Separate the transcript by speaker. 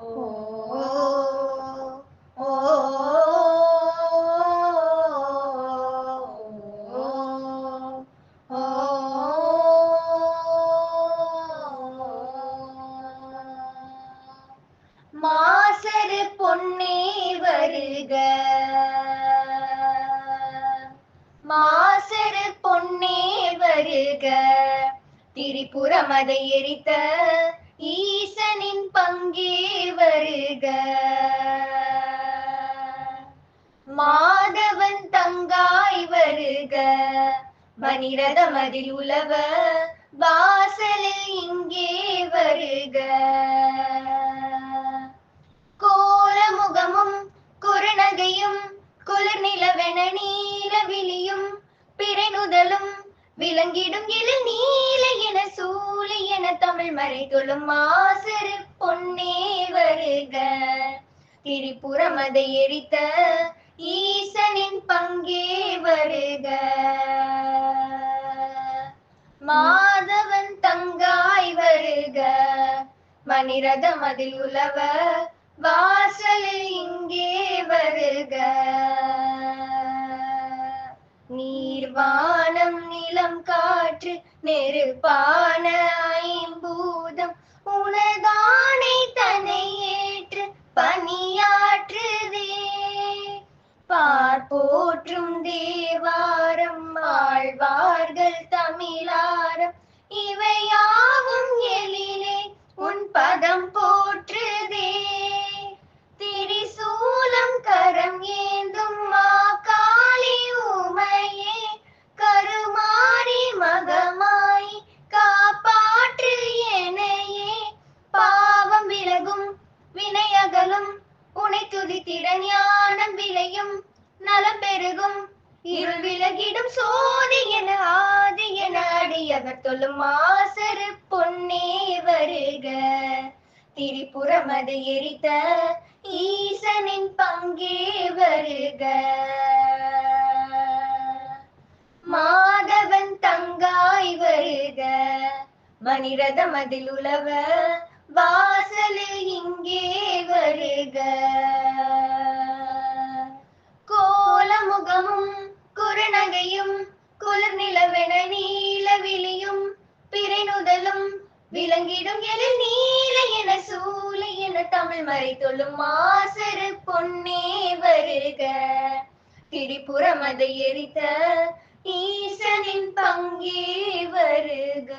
Speaker 1: மாசரு பொன்னே வருக. மாசரு பொன்னே வருக. திரிபுரம் எரித்த ஈசனின் பங்கே வருக மாதவன் தங்காய் வருக. மணிரதமதில் உலவ வாசலில் இங்கே வருக. கோலமுகமும் குறுநகையும் குளிர் நிலவென நீலவிழியும் பிறனுதலும் விளங்கிடும் இள நீல என தமிழ் மறைதொழும் மாசரு பொன்னே வருக. திரிபுரம் அதை எரித்த ஈசனின் பங்கே வருக. மாதவன் தங்காய் வருக. மணிரதம் அதில் உலவ வாசலில் இங்கே வருக. நீர்வானம் நிலம் காற்று நெருப்பான போற்றும் தேவாரம் வாழ்வார்கள் தமிழாரம். இவையாவும் எழிலே உன் பதம் போற்றுதே. திரிசூலம் கரம் ஏந்தும் மா காளி உமையே. கருமாரி மகமாய் காப்பாற்று எனையே பாவம் விலகும் வினையகலும் உனை துதித்திட ஞானம் விளையும். நலம் பெருகும் இருள் விலகிடும் சோதி என ஆதி என அடியவர் தொல்லும் மாசரு பொன்னே வருக. திரிபுரமது எரித்த ஈசனின் பங்கே வருக. மாதவன் தங்காய் வருக. மணிரதம் அதில் உலவ வாசலில் இங்கே வருக. குறுநகையும் குளிர் நிலவென நீலவிழியும் பிறைநுதலும் விளங்கிடும் எழில் நீல என சூழ என தமிழ் மறை தொழும் மாசரு பொன்னே வருக. திரிபுரம் அதை எரித்த ஈசனின் பங்கே வருக.